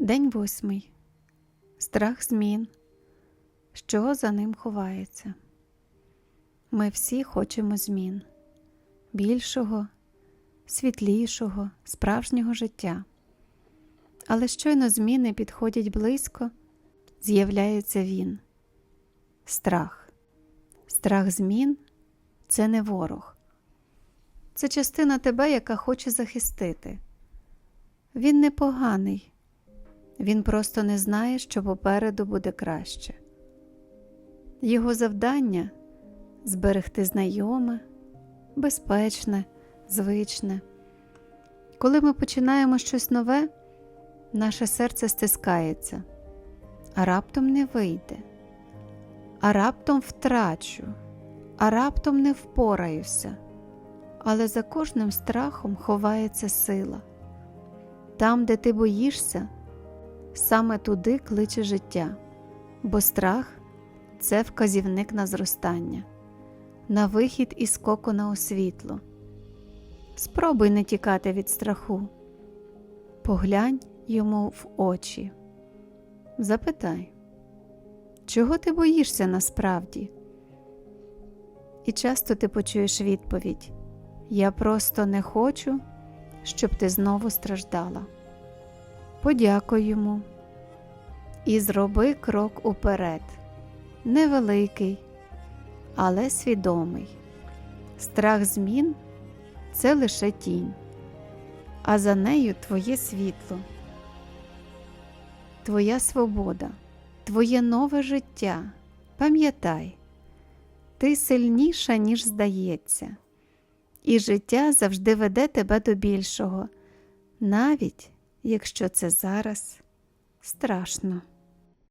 День восьмий. Страх змін. Що за ним ховається? Ми всі хочемо змін більшого, світлішого, справжнього життя. Але щойно зміни підходять близько, з'являється він страх. Страх змін це не ворог. Це частина тебе, яка хоче захистити. Він не поганий, він просто не знає, що попереду буде краще. Його завдання зберегти знайоме, безпечне, звичне. Коли ми починаємо щось нове, наше серце стискається, а раптом не вийде, а раптом втрачу, а раптом не впораюся. Але за кожним страхом ховається сила. Там, де ти боїшся, саме туди кличе життя, бо страх це вказівник на зростання, на вихід із кокона у світло. Спробуй не тікати від страху, поглянь йому в очі, запитай, чого ти боїшся насправді? І часто ти почуєш відповідь Я просто не хочу, щоб ти знову страждала. Подякуй йому і зроби крок уперед, невеликий, але свідомий. Страх змін це лише тінь, а за нею твоє світло, твоя свобода, твоє нове життя. Пам'ятай, ти сильніша, ніж здається, і життя завжди веде тебе до більшого, навіть якщо це зараз страшно.